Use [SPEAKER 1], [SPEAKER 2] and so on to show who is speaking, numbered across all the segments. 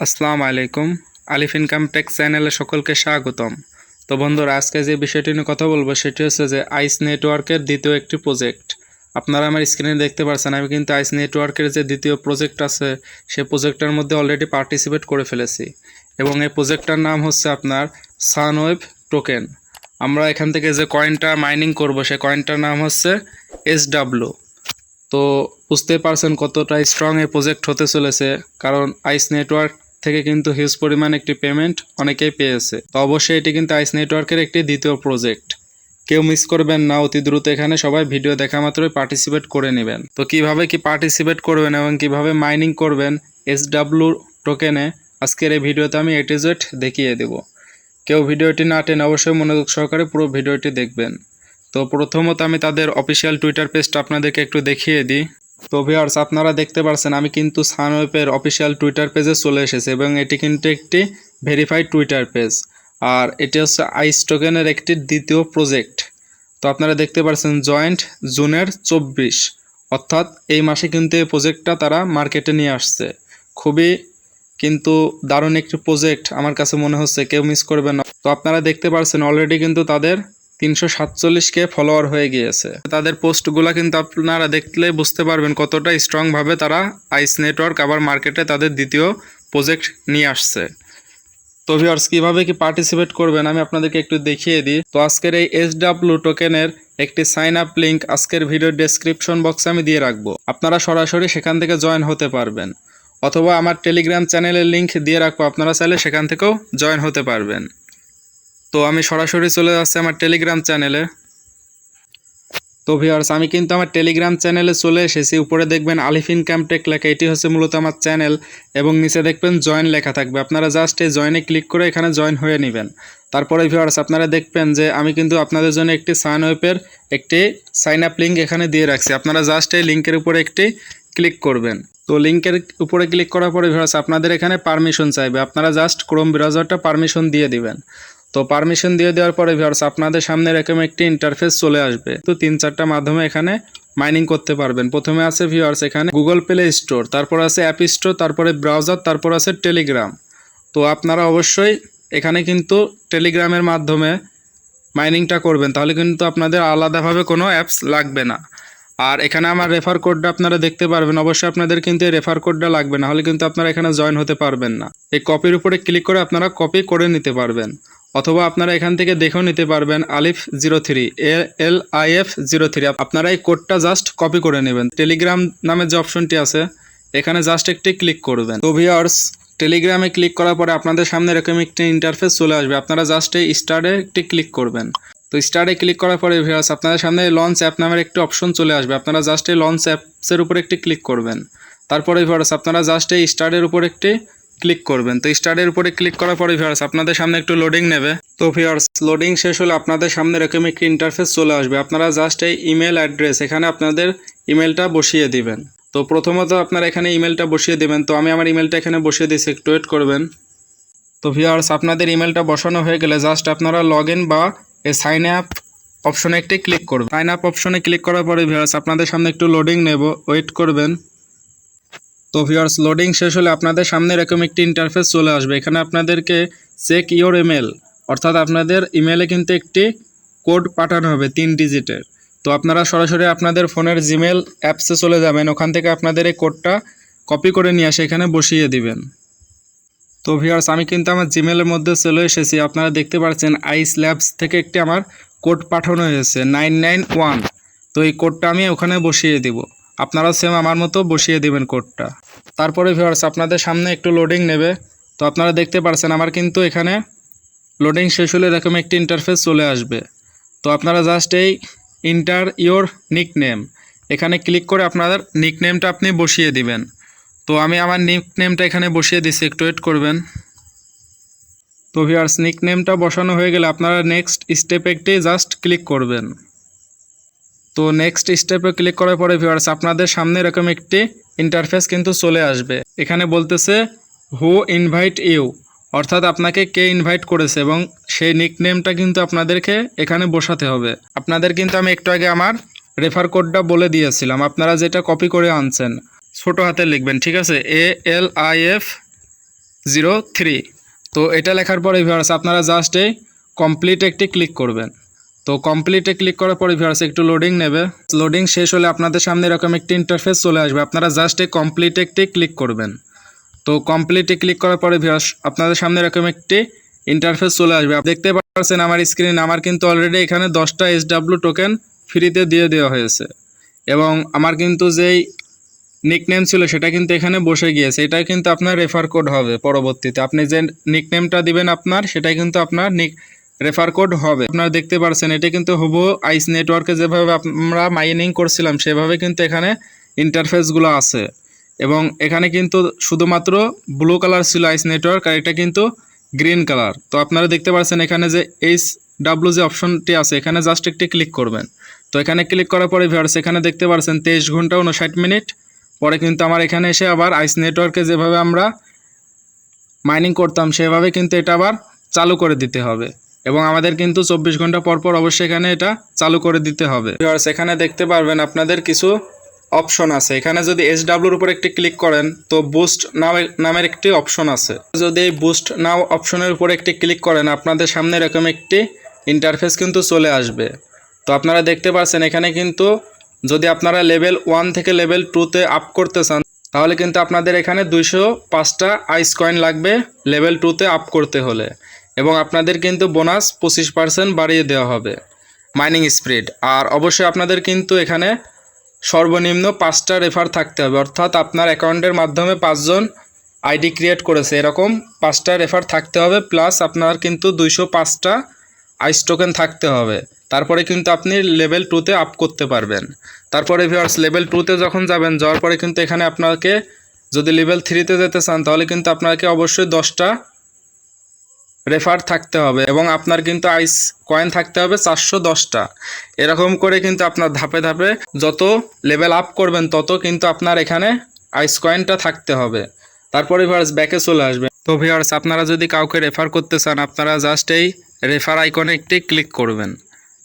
[SPEAKER 1] আসসালামু আলাইকুম। আলিফ income take চ্যানেলে সকলকে স্বাগতম। তো বন্ধুরা, আজকে যে বিষয়টি নিয়ে কথা বলব, সেটি হচ্ছে যে আইস নেটওয়ার্কের দ্বিতীয় একটি প্রজেক্ট। আপনারা আমার স্ক্রিনে দেখতে পাচ্ছেন আমি কিন্তু আইস নেটওয়ার্কের যে দ্বিতীয় প্রজেক্ট আছে সেই প্রজেক্টটার মধ্যে অলরেডি পার্টিসিপেট করে ফেলেছি। এবং এই প্রজেক্টটার নাম হচ্ছে আপনার সানওয়েভ টোকেন আমরা এখান থেকে যে কয়েনটা মাইনিং করব সেই কয়েনটার নাম হচ্ছে এস ডাব্লু তো বুঝতে পারছেন কতটা স্ট্রং এই প্রজেক্ট হতে চলেছে, কারণ আইস নেটওয়ার্ক থেকে কিন্তু হিউজ পরিমাণ একটি পেমেন্ট অনেকেই পেয়েছে। তো অবশ্যই এটি কিন্তু আইস নেটওয়ার্কের একটি দ্বিতীয় প্রজেক্ট কেউ মিস করবেন না, অতি দ্রুত এখানে সবাই ভিডিও দেখা মাত্রই পার্টিসিপেট করে নেবেন। তো কীভাবে কি পার্টিসিপেট করবেন এবং কীভাবে মাইনিং করবেন এস ডাব্লু টোকেনে আজকের এই ভিডিওতে আমি এটিজেট দেখিয়ে দেব। কেউ ভিডিওটি না টেনে অবশ্যই মনোযোগ সহকারে পুরো ভিডিওটি দেখবেন। তো প্রথমত আমি তাদের অফিসিয়াল টুইটার পেজটা আপনাদেরকে একটু দেখিয়ে দিই। তো ভিউয়ার্স আপনারা দেখতে পারছেন, আমি কিন্তু সানওয়েপের অফিসিয়াল টুইটার পেজে চলে এসেছি এবং এটি কিন্তু একটি ভেরিফাইড টুইটার পেজ আর এটি হচ্ছে আইস একটি দ্বিতীয় প্রজেক্ট তো আপনারা দেখতে পাচ্ছেন জয়েন্ট জুনের চব্বিশ। অর্থাৎ এই মাসে কিন্তু এই প্রজেক্টটা তারা মার্কেটে নিয়ে আসছে। খুবই কিন্তু দারুণ একটি প্রজেক্ট আমার কাছে মনে হচ্ছে, কেউ মিস করবে না। তো আপনারা দেখতে পাচ্ছেন অলরেডি কিন্তু তাদের তিনশো সাতচল্লিশকে ফলোয়ার হয়ে গিয়েছে। তাদের পোস্টগুলো কিন্তু আপনারা দেখলে বুঝতে পারবেন কতটা স্ট্রংভাবে তারা আইস নেটওয়ার্ক আবার মার্কেটে তাদের দ্বিতীয় প্রজেক্ট নিয়ে আসছে। তো ভিউয়ার্স কীভাবে কি পার্টিসিপেট করবেন আমি আপনাদেরকে একটু দেখিয়ে দিই। তো আজকের এই এস ডাব্লু টোকেনের একটি সাইন আপ লিঙ্ক আজকের ভিডিও ডেসক্রিপশন বক্সে আমি দিয়ে রাখব। আপনারা সরাসরি সেখান থেকে জয়েন হতে পারবেন। অথবা আমার টেলিগ্রাম চ্যানেলের লিঙ্ক দিয়ে রাখব। আপনারা চাইলে সেখান থেকেও জয়েন হতে পারবেন। তো আমি সরাসরি চলে যাচ্ছি আমার টেলিগ্রাম চ্যানেলে তো ভিউয়ার্স আমি কিন্তু আমার টেলিগ্রাম চ্যানেলে চলে এসেছি। উপরে দেখবেন আলিফিন ইনকাম টেক লেখা, এটি হচ্ছে মূলত আমার চ্যানেল এবং নিচে দেখবেন জয়েন লেখা থাকবে। আপনারা জাস্ট এই জয়েনে ক্লিক করে এখানে জয়েন হয়ে নেবেন। তারপরে ভিউয়ার্স আপনারা দেখবেন যে আমি কিন্তু আপনাদের জন্য একটি সাইন ওয়েপের একটি সাইন আপ লিঙ্ক এখানে দিয়ে রাখছি। আপনারা জাস্ট এই লিঙ্কের উপরে একটি ক্লিক করবেন। তো লিঙ্কের উপরে ক্লিক করার পরে ভিউয়ার্স আপনাদের এখানে পারমিশন চাইবে। আপনারা জাস্ট ক্রোম ব্রাউজারটা পারমিশন দিয়ে দিবেন। তো পারমিশন দিয়ে দেওয়ার পরে ভিউয়ার্স আপনাদের সামনে এরকম একটি ইন্টারফেস চলে আসবে। তো তিন চারটা মাধ্যমে এখানে মাইনিং করতে পারবেন। প্রথমে আছে ভিউয়ার্স এখানে গুগল প্লে স্টোর তারপর আছে অ্যাপ স্টোর তারপরে ব্রাউজার তারপর আছে টেলিগ্রাম তো আপনারা অবশ্যই এখানে কিন্তু টেলিগ্রামের মাধ্যমে মাইনিংটা করবেন। তাহলে কিন্তু আপনাদের আলাদাভাবে কোনো অ্যাপস লাগবে না। আর এখানে আমার রেফার কোডটা আপনারা দেখতে পারবেন। অবশ্যই আপনাদের কিন্তু এই রেফার কোডটা লাগবে। না হলে কিন্তু আপনারা এখানে জয়েন হতে পারবেন না। এই কপির উপরে ক্লিক করে আপনারা কপি করে নিতে পারবেন। অথবা আপনারা এখান থেকে দেখেও নিতে পারবেন আলিফ zero three L, I, F zero three. আপনারা এই কোডটা জাস্ট কপি করে নেবেন। টেলিগ্রাম নামের যে অপশনটি আছে, এখানে জাস্ট একটি ক্লিক করবেন। তো ভিওয়ার্স টেলিগ্রামে ক্লিক করার পরে আপনাদের সামনে এরকম একটি ইন্টারফেস চলে আসবে। আপনারা জাস্ট এই স্টারে একটি ক্লিক করবেন। তো স্টারে ক্লিক করার পরে ভিউয়ার্স আপনাদের সামনে লঞ্চ অ্যাপ নামের একটি অপশন চলে আসবে। আপনারা জাস্ট এই লঞ্চ অ্যাপসের উপর একটি ক্লিক করবেন। তারপরে ভিউয়ার্স আপনারা জাস্ট এই স্টারের উপর একটি ক্লিক করবেন। তো স্টার্টের উপরে ক্লিক করার পরে ভিউয়ার্স আপনাদের সামনে একটু লোডিং নেবে। তো ভিউয়ার্স লোডিং শেষ হলে আপনাদের সামনে এরকম একটি ইন্টারফেস চলে আসবে। আপনারা জাস্ট এই ইমেল অ্যাড্রেস এখানে আপনাদের ইমেলটা বসিয়ে দিবেন। তো প্রথমত আপনারা এখানে ইমেলটা বসিয়ে দেবেন। তো আমি আমার ইমেলটা এখানে বসিয়ে দিয়েছি, একটু ওয়েট করবেন। তো ভিউয়ার্স আপনাদের ইমেলটা বসানো হয়ে গেলে জাস্ট আপনারা লগ বা সাইন আপ অপশনে একটি ক্লিক করবেন। সাইন আপ অপশনে ক্লিক করার পরে ভিউয়ার্স আপনাদের সামনে একটু লোডিং নেব। ওয়েট করবেন। তো ভিউয়ার্স লোডিং শেষ হলে আপনাদের সামনে এরকম একটি ইন্টারফেস চলে আসবে। এখানে আপনাদেরকে চেক ইওর ইমেল অর্থাৎ আপনাদের ইমেলে কিন্তু একটি কোড পাঠানো হবে তিন ডিজিটের তো আপনারা সরাসরি আপনাদের ফোনের জিমেল অ্যাপসে চলে যাবেন, ওখান থেকে আপনাদের এই কোডটা কপি করে নিয়ে আসে এখানে বসিয়ে দিবেন। তো ভিউয়ার্স আমি কিন্তু আমার জিমেলের মধ্যে চলে এসেছি। আপনারা দেখতে পাচ্ছেন আইস ল্যাবস থেকে একটি আমার কোড পাঠানো হয়েছে নাইন নাইন ওয়ান তো এই কোডটা আমি ওখানে বসিয়ে দিব। আপনারাও সেম আমার মতো বসিয়ে দিবেন কোডটা তারপরে ভিউয়ার্স আপনাদের সামনে একটু লোডিং নেবে। তো আপনারা দেখতে পারছেন, আমার কিন্তু এখানে লোডিং শেষ হলে এরকম একটি ইন্টারফেস চলে আসবে। তো আপনারা জাস্ট এই ইন্টার ইওর নিক নেম এখানে ক্লিক করে আপনাদের নিক নেমটা আপনি বসিয়ে দিবেন। তো আমি আমার নিক নেমটা এখানে বসিয়ে দিচ্ছি একটু ওয়েট করবেন। তো ভিউয়ার্স নিক নেমটা বসানো হয়ে গেলে আপনারা নেক্সট স্টেপ একটি জাস্ট ক্লিক করবেন। তো নেক্সট স্টেপে ক্লিক করার পরে ভিউয়ার্স আপনাদের সামনে এরকম একটি ইন্টারফেস কিন্তু চলে আসবে। এখানে বলতেছে হু ইনভাইট ইউ অর্থাৎ আপনাকে কে ইনভাইট করেছে এবং সেই নিক নেমটা কিন্তু আপনাদেরকে এখানে বসাতে হবে। আপনাদের কিন্তু আমি একটু আগে আমার রেফার কোডটা বলে দিয়েছিলাম। আপনারা যেটা কপি করে আনছেন, ছোট হাতে লিখবেন, ঠিক আছে? A L I F zero three তো এটা লেখার পরে ভিউয়ার্স আপনারা জাস্ট এই কমপ্লিট একটি ক্লিক করবেন। তো কমপ্লিটে ক্লিক করার পরে ভিউয়ার্স একটু লোডিং নেবে। লোডিং শেষ হলে আপনাদের সামনে এরকম একটি ইন্টারফেস চলে আসবে। আপনারা জাস্ট এই কমপ্লিট একটি ক্লিক করবেন। তো কমপ্লিটে ক্লিক করার পরে ভিউয়ার্স আপনাদের সামনে এরকম একটি ইন্টারফেস চলে আসবে। দেখতে পাচ্ছেন আমার স্ক্রিন আমার কিন্তু অলরেডি এখানে দশটা এস ডাব্লু টোকেন ফ্রিতে দিয়ে দেওয়া হয়েছে। এবং আমার কিন্তু যেই নিকনেম ছিল, সেটা কিন্তু এখানে বসে গিয়েছে। এটাই কিন্তু আপনার রেফার কোড হবে পরবর্তীতে। আপনি যে নিকনেমটা দিবেন আপনার, সেটাই কিন্তু আপনার নিক রেফার কোড হবে। আপনারা দেখতে পাচ্ছেন এটা কিন্তু হবু আইস নেটওয়ার্কে যেভাবে আমরা মাইনিং করছিলাম, সেভাবে কিন্তু এখানে ইন্টারফেসগুলো আছে। এবং এখানে কিন্তু শুধুমাত্র ব্লু কালার ছিল আইস নেটওয়ার্ক, আর এটা কিন্তু গ্রিন কালার। তো আপনারা দেখতে পাচ্ছেন এখানে যে এইচ ডাব্লু যে অপশনটি আছে, এখানে জাস্ট একটি ক্লিক করবেন। তো এখানে ক্লিক করার পরে ভিউয়ার্স, এখানে দেখতে পাচ্ছেন তেইশ ঘণ্টা উনষাট মিনিট। পরে কিন্তু আমার এখানে এসে আবার আইস নেটওয়ার্কে যেভাবে আমরা মাইনিং করতাম, সেভাবে কিন্তু এটা আবার চালু করে দিতে হবে। এবং আমাদের কিন্তু চব্বিশ ঘণ্টা পর পর অবশ্যই এখানে এটা চালু করে দিতে হবে। এখানে দেখতে পারবেন আপনাদের কিছু অপশন আছে। এখানে যদি এস ডাব্লুর উপর একটি ক্লিক করেন, তো বুস্ট নামের একটি অপশন আছে। যদি এই বুস্ট নাও অপশনের উপর একটি ক্লিক করেন, আপনাদের সামনে এরকম একটি ইন্টারফেস কিন্তু চলে আসবে। তো আপনারা দেখতে পাচ্ছেন এখানে কিন্তু যদি আপনারা লেভেল ওয়ান থেকে লেভেল টুতে আপ করতে চান, তাহলে কিন্তু আপনাদের এখানে দুইশো পাঁচটা আইস কয়েন লাগবে লেভেল টুতে আপ করতে হলে। এবং আপনাদের কিন্তু বোনাস পঁচিশ পার্সেন্ট বাড়িয়ে দেওয়া হবে। মাইনিং স্পিড আর অবশ্যই আপনাদের কিন্তু এখানে সর্বনিম্ন পাঁচটা রেফার থাকতে হবে। অর্থাৎ আপনার অ্যাকাউন্টের মাধ্যমে পাঁচজন আইডি ক্রিয়েট করেছে। এরকম পাঁচটা রেফার থাকতে হবে প্লাস আপনার কিন্তু দুইশো পাঁচটা আইস টোকেন থাকতে হবে। তারপরে কিন্তু আপনি লেভেল টুতে আপ করতে পারবেন। তারপরে ভিউয়ার্স লেভেল টুতে যখন যাবেন, যাওয়ার পরে কিন্তু এখানে আপনাকে যদি লেভেল থ্রিতে যেতে চান, তাহলে কিন্তু আপনাকে অবশ্যই দশটা রেফার থাকতে হবে এবং আপনার কিন্তু আইস কয়েন থাকতে হবে চারশো দশটা। এরকম করে কিন্তু আপনার ধাপে ধাপে যত লেভেল আপ করবেন, তত কিন্তু আপনার এখানে আইস কয়েনটা থাকতে হবে। তারপরে ভিউয়ার্স ব্যাকে চলে আসবে। তো ভিউয়ার্স আপনারা যদি কাউকে রেফার করতে চান, আপনারা জাস্ট এই রেফার আইকনে একটি ক্লিক করবেন।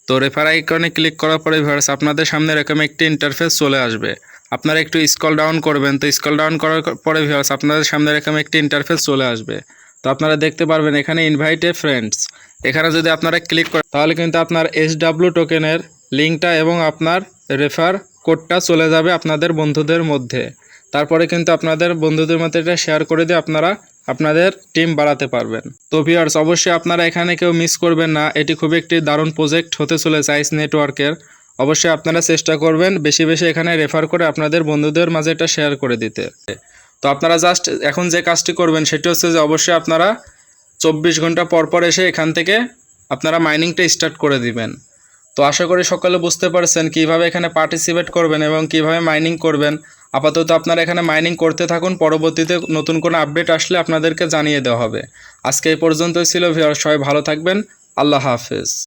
[SPEAKER 1] তো রেফার আইকনে ক্লিক করার পরে ভিউয়ার্স আপনাদের সামনে এরকম একটি ইন্টারফেস চলে আসবে। আপনারা একটু স্কল ডাউন করবেন। তো স্কল ডাউন করার পরে ভিউয়ার্স আপনাদের সামনে এরকম একটি ইন্টারফেস চলে আসবে। তো আপনারা দেখতে পারবেন এখানে ইনভাইটে ফ্রেন্ডস এখানে যদি আপনারা ক্লিক করেন, তাহলে কিন্তু আপনার এস ডাব্লু টোকেনের লিঙ্কটা এবং আপনার রেফার কোডটা চলে যাবে আপনাদের বন্ধুদের মধ্যে। তারপরে কিন্তু আপনাদের বন্ধুদের মধ্যে এটা শেয়ার করে দিয়ে আপনারা আপনাদের টিম বাড়াতে পারবেন। তো ভিউয়ার্স অবশ্যই আপনারা এখানে কেউ মিস করবেন না। এটি খুব একটি দারুণ প্রজেক্ট হতে চলেছে আইস নেটওয়ার্কের অবশ্যই আপনারা চেষ্টা করবেন বেশি বেশি এখানে রেফার করে আপনাদের বন্ধুদের মাঝে এটা শেয়ার করে দিতে। তো আপনারা জাস্ট এখন যে কাজটি করবেন সেটি হচ্ছে যে অবশ্যই আপনারা চব্বিশ ঘণ্টা পর পর এসে এখান থেকে আপনারা মাইনিংটা স্টার্ট করে দিবেন। তো আশা করি সকলে বুঝতে পারছেন কীভাবে এখানে পার্টিসিপেট করবেন এবং কীভাবে মাইনিং করবেন। আপাতত আপনারা এখানে মাইনিং করতে থাকুন, পরবর্তীতে নতুন কোনো আপডেট আসলে আপনাদেরকে জানিয়ে দেওয়া হবে। আজকে এই পর্যন্তই ছিল ভিউয়ার সবাই ভালো থাকবেন। আল্লাহ হাফেজ।